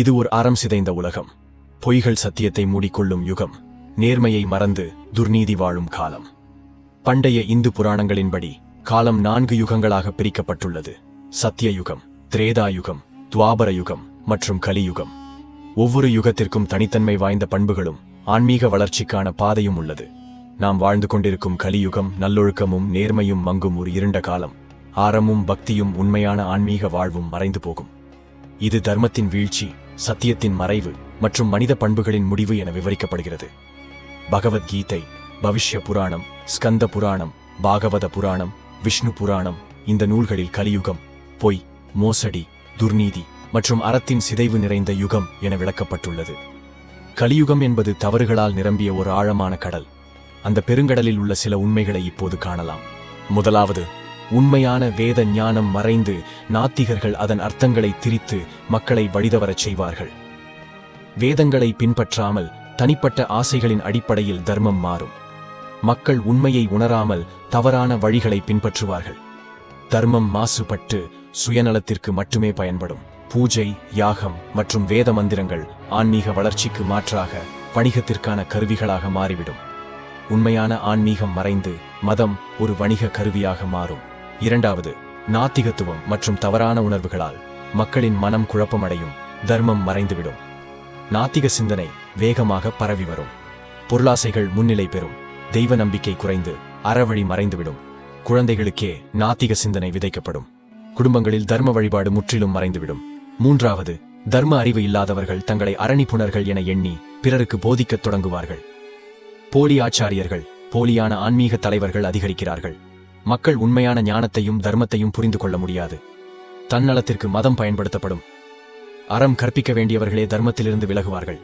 இது ஒரு அறம் சிதைந்த உலகம். பொய்கள் சத்தியத்தை மூடிக்கொள்ளும் யுகம். நேர்மையை மறந்து துர்நீதி வாழும் காலம். பண்டைய இந்து புராணங்களின்படி காலம் நான்கு யுகங்களாக பிரிக்கப்பட்டுள்ளது. சத்திய யுகம் திரேதா யுகம் துவாபர யுகம் மற்றும் கலியுகம் ஒவ்வொரு யுகத்திற்கும் தனித்தன்மை வாய்ந்த பண்புகளும் ஆன்மீக வளர்ச்சிக்கான பாதையும் உள்ளது. நாம் வாழ்ந்து கொண்டிருக்கும் கலியுகம் நல்லொழுக்கமும் நேர்மையும் மங்கும் ஒரு இருண்ட காலம். ஆரமும் பக்தியும் உண்மையான ஆன்மீக வாழ்வும் மறைந்து போகும். இது தர்மத்தின் வீழ்ச்சி சத்தியத்தின் மறைவு மற்றும் மனித பண்புகளின் முடிவு என விவரிக்கப்படுகிறது. பகவத்கீதை பவிஷ்ய புராணம் ஸ்கந்த புராணம் பாகவத புராணம் விஷ்ணு புராணம் இந்த நூல்களில் கலியுகம் பொய் மோசடி துர்நீதி மற்றும் அறத்தின் சிதைவு நிறைந்த யுகம் என விளக்கப்பட்டுள்ளது. கலியுகம் என்பது தவறுகளால் நிரம்பிய ஒரு ஆழமான கடல். அந்த பெருங்கடலில் உள்ள சில உண்மைகளை இப்போது காணலாம். முதலாவது உண்மையான வேத ஞானம் மறைந்து நாத்திகர்கள் அதன் அர்த்தங்களை திரித்து மக்களை வழிதவரச் செய்வார்கள். வேதங்களை பின்பற்றாமல் தனிப்பட்ட ஆசைகளின் அடிப்படையில் தர்மம் மாறும். மக்கள் உண்மையை உணராமல் தவறான வழிகளை பின்பற்றுவார்கள். தர்மம் மாசுபட்டு சுயநலத்திற்கு மட்டுமே பயன்படும். பூஜை யாகம் மற்றும் வேத மந்திரங்கள் ஆன்மீக வளர்ச்சிக்கு மாற்றாக வணிகத்திற்கான கருவிகளாக மாறிவிடும். உண்மையான ஆன்மீகம் மறைந்து மதம் ஒரு வணிக கருவியாக மாறும். இரண்டாவது நாத்திகத்துவம் மற்றும் தவறான உணர்வுகளால் மக்களின் மனம் குழப்பமடையும் தர்மம் மறைந்துவிடும். நாத்திக சிந்தனை வேகமாக பரவி வரும். பொருளாசைகள் முன்னிலை பெறும். தெய்வ நம்பிக்கை குறைந்து அறவழி மறைந்துவிடும். குழந்தைகளுக்கே நாத்திக சிந்தனை விதைக்கப்படும். குடும்பங்களில் தர்ம வழிபாடு முற்றிலும் மறைந்துவிடும். மூன்றாவது தர்ம அறிவு இல்லாதவர்கள் தங்களை அரணிப்புணர்கள் என எண்ணி பிறருக்கு போதிக்கத் தொடங்குவார்கள். போலி ஆச்சாரியர்கள் போலியான ஆன்மீக தலைவர்கள் அதிகரிக்கிறார்கள். மக்கள் உண்மையான ஞானத்தையும் தர்மத்தையும் புரிந்து கொள்ள முடியாது. தன்னலத்திற்கு மதம் பயன்படுத்தப்படும். அறம் கற்பிக்க வேண்டியவர்களே தர்மத்திலிருந்து விலகுவார்கள்.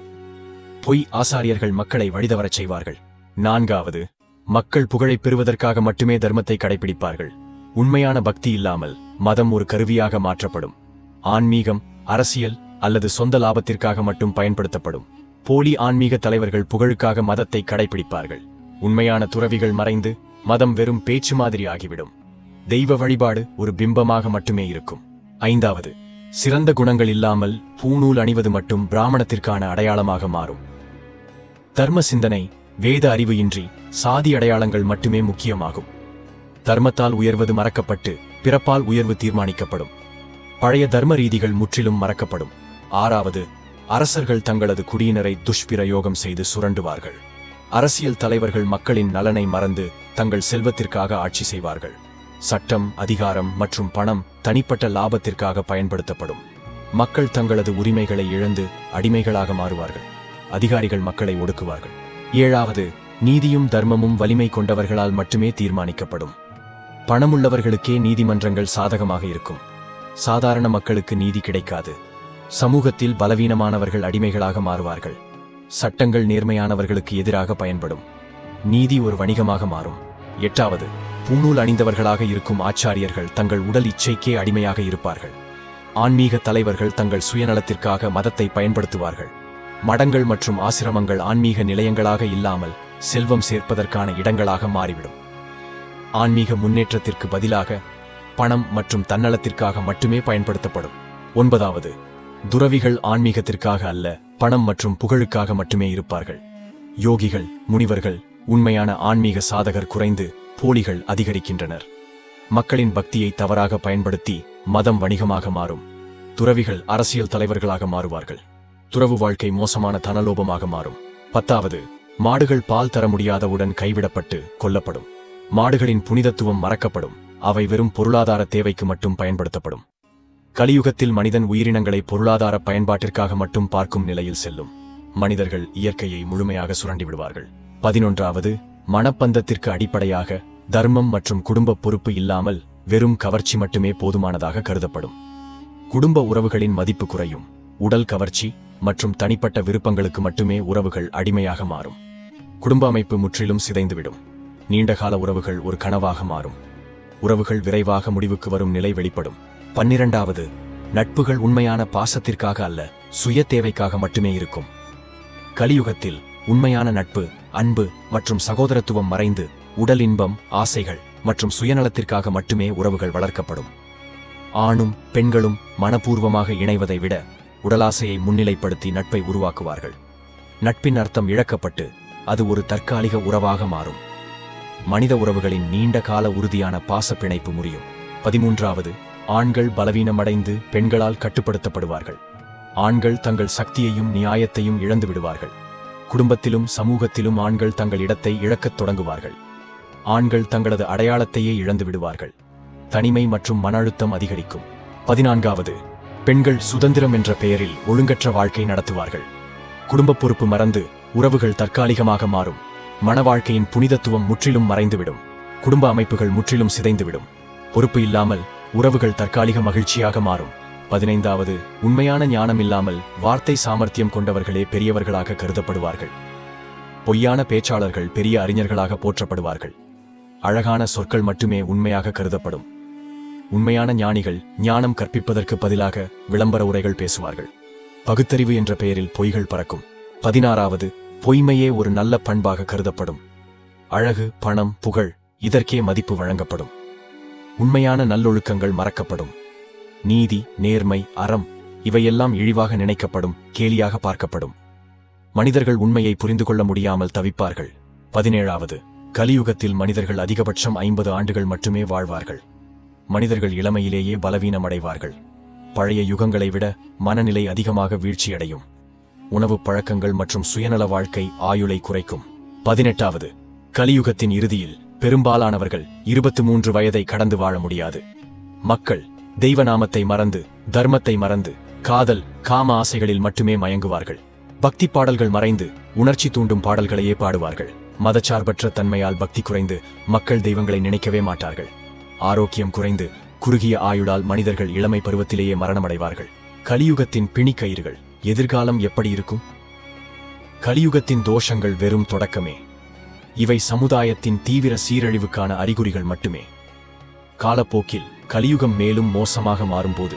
பொய் ஆசாரியர்கள் மக்களை வழிதவரச் செய்வார்கள். நான்காவது மக்கள் புகழை பெறுவதற்காக மட்டுமே தர்மத்தை கடைபிடிப்பார்கள். உண்மையான பக்தி இல்லாமல் மதம் ஒரு கருவியாக மாற்றப்படும். ஆன்மீகம் அரசியல் அல்லது சொந்த லாபத்திற்காக மட்டும் பயன்படுத்தப்படும். போலி ஆன்மீக தலைவர்கள் புகழுக்காக மதத்தை கடைபிடிப்பார்கள். உண்மையான துறவிகள் மறைந்து மதம் வெறும் பேச்சு மாதிரி ஆகிவிடும். தெய்வ வழிபாடு ஒரு பிம்பமாக மட்டுமே இருக்கும். ஐந்தாவது சிறந்த குணங்கள் இல்லாமல் பூநூல் அணிவது மட்டும் பிராமணத்திற்கான அடையாளமாக மாறும். தர்ம சிந்தனை வேத அறிவு இன்றி சாதி அடையாளங்கள் மட்டுமே முக்கியமாகும். தர்மத்தால் உயர்வது மறக்கப்பட்டு பிறப்பால் உயர்வு தீர்மானிக்கப்படும். பழைய தர்ம ரீதிகள் முற்றிலும் மறக்கப்படும். ஆறாவது அரசர்கள் தங்களது குடியினரை துஷ்பிரயோகம் செய்து சுரண்டுவார்கள். அரசியல் தலைவர்கள் மக்களின் நலனை மறந்து தங்கள் செல்வத்திற்காக ஆட்சி செய்வார்கள். சட்டம் அதிகாரம் மற்றும் பணம் தனிப்பட்ட லாபத்திற்காக பயன்படுத்தப்படும். மக்கள் தங்களது உரிமைகளை இழந்து அடிமைகளாக மாறுவார்கள். அதிகாரிகள் மக்களை ஒடுக்குவார்கள். ஏழாவது நீதியும் தர்மமும் வலிமை கொண்டவர்களால் மட்டுமே தீர்மானிக்கப்படும். பணமுள்ளவர்களுக்கே நீதிமன்றங்கள் சாதகமாக இருக்கும். சாதாரண மக்களுக்கு நீதி கிடைக்காது. சமூகத்தில் பலவீனமானவர்கள் அடிமைகளாக மாறுவார்கள். சட்டங்கள் நேர்மையானவர்களுக்கு எதிராக பயன்படும். நீதி ஒரு வணிகமாக மாறும். எட்டாவது பூநூல் அணிந்தவர்களாக இருக்கும் ஆச்சாரியர்கள் தங்கள் உடல் இச்சைக்கே அடிமையாக இருப்பார்கள். ஆன்மீக தலைவர்கள் தங்கள் சுயநலத்திற்காக மதத்தை பயன்படுத்துவார்கள். மடங்கள் மற்றும் ஆசிரமங்கள் ஆன்மீக நிலையங்களாக இல்லாமல் செல்வம் சேர்ப்பதற்கான இடங்களாக மாறிவிடும். ஆன்மீக முன்னேற்றத்திற்கு பதிலாக பணம் மற்றும் தன்னலத்திற்காக மட்டுமே பயன்படுத்தப்படும். ஒன்பதாவது துறவிகள் ஆன்மீகத்திற்காக அல்ல பணம் மற்றும் புகழுக்காக மட்டுமே இருப்பார்கள். யோகிகள் முனிவர்கள் உண்மையான ஆன்மீக சாதகர் குறைந்து போலிகள் அதிகரிக்கின்றனர். மக்களின் பக்தியை தவறாக பயன்படுத்தி மதம் வணிகமாக மாறும். துறவிகள் அரசியல் தலைவர்களாக மாறுவார்கள். துறவு வாழ்க்கை மோசமான தனலோபமாக மாறும். பத்தாவது மாடுகள் பால் தர முடியாதவுடன் கைவிடப்பட்டு கொல்லப்படும். மாடுகளின் புனிதத்துவம் மறக்கப்படும். அவை வெறும் பொருளாதார தேவைக்கு மட்டும் பயன்படுத்தப்படும். கலியுகத்தில் மனிதன் உயிரினங்களை பொருளாதார பயன்பாட்டிற்காக மட்டும் பார்க்கும் நிலையில் செல்லும். மனிதர்கள் இயற்கையை முழுமையாக சுரண்டி விடுவார்கள் பதினொன்றாவது மனப்பந்தத்திற்கு அடிப்படையாக தர்மம் மற்றும் குடும்ப பொறுப்பு இல்லாமல் வெறும் கவர்ச்சி மட்டுமே போதுமானதாக கருதப்படும். குடும்ப உறவுகளின் மதிப்பு குறையும். உடல் கவர்ச்சி மற்றும் தனிப்பட்ட விருப்பங்களுக்கு மட்டுமே உறவுகள் அடிமையாக மாறும். குடும்ப அமைப்பு முற்றிலும் சிதைந்துவிடும். நீண்டகால உறவுகள் ஒரு கனவாக மாறும். உறவுகள் விரைவாக முடிவுக்கு வரும் நிலை வெளிப்படும். பன்னிரண்டாவது நட்புகள் உண்மையான பாசத்திற்காக அல்ல சுய தேவைக்காக மட்டுமே இருக்கும். கலியுகத்தில் உண்மையான நட்பு அன்பு மற்றும் சகோதரத்துவம் மறைந்து உடல் இன்பம் ஆசைகள் மற்றும் சுயநலத்திற்காக மட்டுமே உறவுகள் வளர்க்கப்படும். ஆணும் பெண்களும் மனப்பூர்வமாக இணைவதை விட உடலாசையை முன்னிலைப்படுத்தி நட்பை உருவாக்குவார்கள். நட்பின் அர்த்தம் இழக்கப்பட்டு அது ஒரு தற்காலிக உறவாக மாறும். மனித உறவுகளின் நீண்ட கால உறுதியான பாச பிணைப்பு முறியும். பதிமூன்றாவது ஆண்கள் பலவீனமடைந்து பெண்களால் கட்டுப்படுத்தப்படுவார்கள். ஆண்கள் தங்கள் சக்தியையும் நியாயத்தையும் இழந்து விடுவார்கள் குடும்பத்திலும் சமூகத்திலும் ஆண்கள் தங்கள் இடத்தை இழக்கத் தொடங்குவார்கள். ஆண்கள் தங்களது அடையாளத்தையே இழந்து விடுவார்கள். தனிமை மற்றும் மன அழுத்தம் அதிகரிக்கும். பதினான்காவது பெண்கள் சுதந்திரம் என்ற பெயரில் ஒழுங்கற்ற வாழ்க்கை நடத்துவார்கள். குடும்ப பொறுப்பு மறந்து உறவுகள் தற்காலிகமாக மாறும். மன வாழ்க்கையின் புனிதத்துவம் முற்றிலும் மறைந்துவிடும். குடும்ப அமைப்புகள் முற்றிலும் சிதைந்துவிடும். பொறுப்பு இல்லாமல் உறவுகள் தற்காலிக மகிழ்ச்சியாக மாறும். பதினைந்தாவது உண்மையான ஞானம் இல்லாமல் வார்த்தை சாமர்த்தியம் கொண்டவர்களே பெரியவர்களாக கருதப்படுவார்கள். பொய்யான பேச்சாளர்கள் பெரிய அறிஞர்களாக போற்றப்படுவார்கள். அழகான சொற்கள் மட்டுமே உண்மையாக கருதப்படும். உண்மையான ஞானிகள் ஞானம் கற்பிப்பதற்கு பதிலாக விளம்பர உரைகள் பேசுவார்கள். பகுத்தறிவு என்ற பெயரில் பொய்கள் பறக்கும். பதினாறாவது பொய்மையே ஒரு நல்ல பண்பாக கருதப்படும். அழகு பணம் புகழ் இதற்கே மதிப்பு வழங்கப்படும். உண்மையான நல்லொழுக்கங்கள் மறக்கப்படும். நீதி நேர்மை அறம் இவையெல்லாம் இழிவாக நினைக்கப்படும் கேலியாக பார்க்கப்படும். மனிதர்கள் உண்மையை புரிந்து கொள்ள முடியாமல் தவிப்பார்கள். பதினேழாவது. கலியுகத்தில் மனிதர்கள் அதிகபட்சம் ஐம்பது ஆண்டுகள் மட்டுமே வாழ்வார்கள். மனிதர்கள் இளமையிலேயே பலவீனமடைவார்கள். பழைய யுகங்களை விட மனநிலை அதிகமாக வீழ்ச்சியடையும். உணவுப் பழக்கங்கள் மற்றும் சுயநல வாழ்க்கை ஆயுளை குறைக்கும். பதினெட்டாவது. கலியுகத்தின் இறுதியில் பெரும்பாலானவர்கள் இருபத்து மூன்று வயதை கடந்து வாழ முடியாது. மக்கள் தெய்வநாமத்தை மறந்து தர்மத்தை மறந்து காதல் காம ஆசைகளில் மட்டுமே மயங்குவார்கள். பக்தி பாடல்கள் மறைந்து உணர்ச்சி தூண்டும் பாடல்களையே பாடுவார்கள். மதச்சார்பற்ற தன்மையால் பக்தி குறைந்து மக்கள் தெய்வங்களை நினைக்கவே மாட்டார்கள். ஆரோக்கியம் குறைந்து குறுகிய ஆயுளால் மனிதர்கள் இளமை பருவத்திலேயே மரணமடைவார்கள். கலியுகத்தின் பிணிக்கயிர்கள் எதிர்காலம் எப்படி இருக்கும்? கலியுகத்தின் தோஷங்கள் வெறும் தொடக்கமே. இவை சமுதாயத்தின் தீவிர சீரழிவுக்கான அறிகுறிகள் மட்டுமே. காலப்போக்கில் கலியுகம் மேலும் மோசமாக மாறும்போது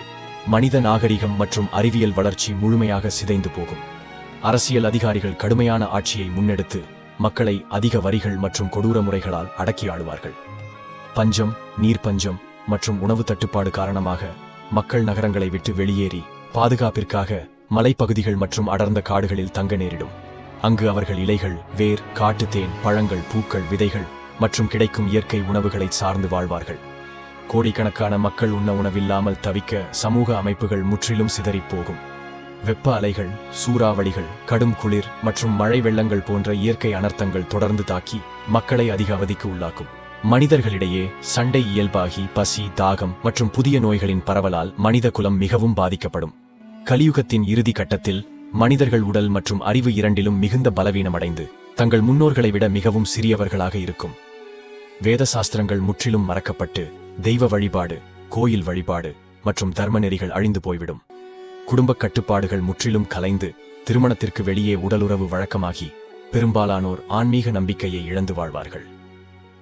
மனித நாகரிகம் மற்றும் அறிவியல் வளர்ச்சி முழுமையாக சிதைந்து போகும். அரசியல் அதிகாரிகள் கடுமையான ஆட்சியை முன்னெடுத்து மக்களை அதிக வரிகள் மற்றும் கொடூர முறைகளால் அடக்கி ஆளுவார்கள். பஞ்சம் நீர் பஞ்சம் மற்றும் உணவு தட்டுப்பாடு காரணமாக மக்கள் நகரங்களை விட்டு வெளியேறி பாதுகாப்பிற்காக மலைப்பகுதிகள் மற்றும் அடர்ந்த காடுகளில் தங்க நேரிடும். அங்கு அவர்கள் இலைகள் வேர் காட்டுத்தேன் பழங்கள் பூக்கள் விதைகள் மற்றும் கிடைக்கும் இயற்கை உணவுகளை சார்ந்து வாழ்வார்கள். கோடிக்கணக்கான மக்கள் உண்ண உணவில்லாமல் தவிக்க சமூக அமைப்புகள் முற்றிலும் சிதறிப் போகும் வெப்ப அலைகள் சூறாவளிகள் கடும் குளிர் மற்றும் மழை வெள்ளங்கள் போன்ற இயற்கை அனர்த்தங்கள் தொடர்ந்து தாக்கி மக்களை அதிக அவதிக்கு உள்ளாக்கும். மனிதர்களிடையே சண்டை இயல்பாகி பசி தாகம் மற்றும் புதிய நோய்களின் பரவலால் மனித குலம் மிகவும் பாதிக்கப்படும். கலியுகத்தின் இறுதி கட்டத்தில் மனிதர்கள் உடல் மற்றும் அறிவு இரண்டிலும் மிகுந்த பலவீனமடைந்து தங்கள் முன்னோர்களை விட மிகவும் சிறியவர்களாக இருக்கும். வேத சாஸ்திரங்கள் முற்றிலும் மறக்கப்பட்டு தெய்வ வழிபாடு கோயில் வழிபாடு மற்றும் தர்ம நெறிகள் அழிந்து போய்விடும். குடும்பக் கட்டுப்பாடுகள் முற்றிலும் கலைந்து திருமணத்திற்கு வெளியே உடலுறவு வழக்கமாகி பெரும்பாலானோர் ஆன்மீக நம்பிக்கையை இழந்து வாழ்வார்கள்.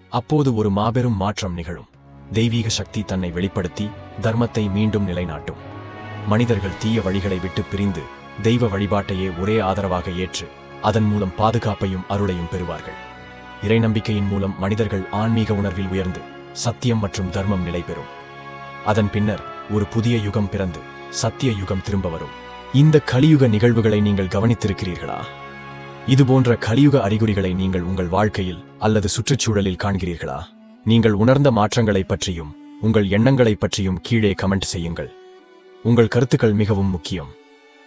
அப்போது ஒரு மாபெரும் மாற்றம் நிகழும். தெய்வீக சக்தி தன்னை வெளிப்படுத்தி தர்மத்தை மீண்டும் நிலைநாட்டும். மனிதர்கள் தீய வழிகளை விட்டு பிரிந்து தெய்வ வழிபாட்டையே ஒரே ஆதரவாக ஏற்று அதன் மூலம் பாதுகாப்பையும் அருளையும் பெறுவார்கள். இறை நம்பிக்கையின் மூலம் மனிதர்கள் ஆன்மீக உணர்வில் உயர்ந்து சத்தியம் மற்றும் தர்மம் நிலை பெறும் அதன் பின்னர் ஒரு புதிய யுகம் பிறந்து சத்திய யுகம் திரும்ப வரும். இந்த கலியுக நிகழ்வுகளை நீங்கள் கவனித்திருக்கிறீர்களா? இதுபோன்ற கலியுக அறிகுறிகளை நீங்கள் உங்கள் வாழ்க்கையில் அல்லது சுற்றுச்சூழலில் காண்கிறீர்களா? நீங்கள் உணர்ந்த மாற்றங்களைப் பற்றியும் உங்கள் எண்ணங்களைப் பற்றியும் கீழே கமெண்ட் செய்யுங்கள். உங்கள் கருத்துக்கள் மிகவும் முக்கியம்.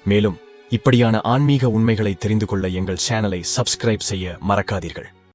மேலும் இப்படியான ஆன்மீக உண்மைகளை தெரிந்து கொள்ள எங்கள் சேனலை சப்ஸ்கிரைப் செய்ய மறக்காதீர்கள்.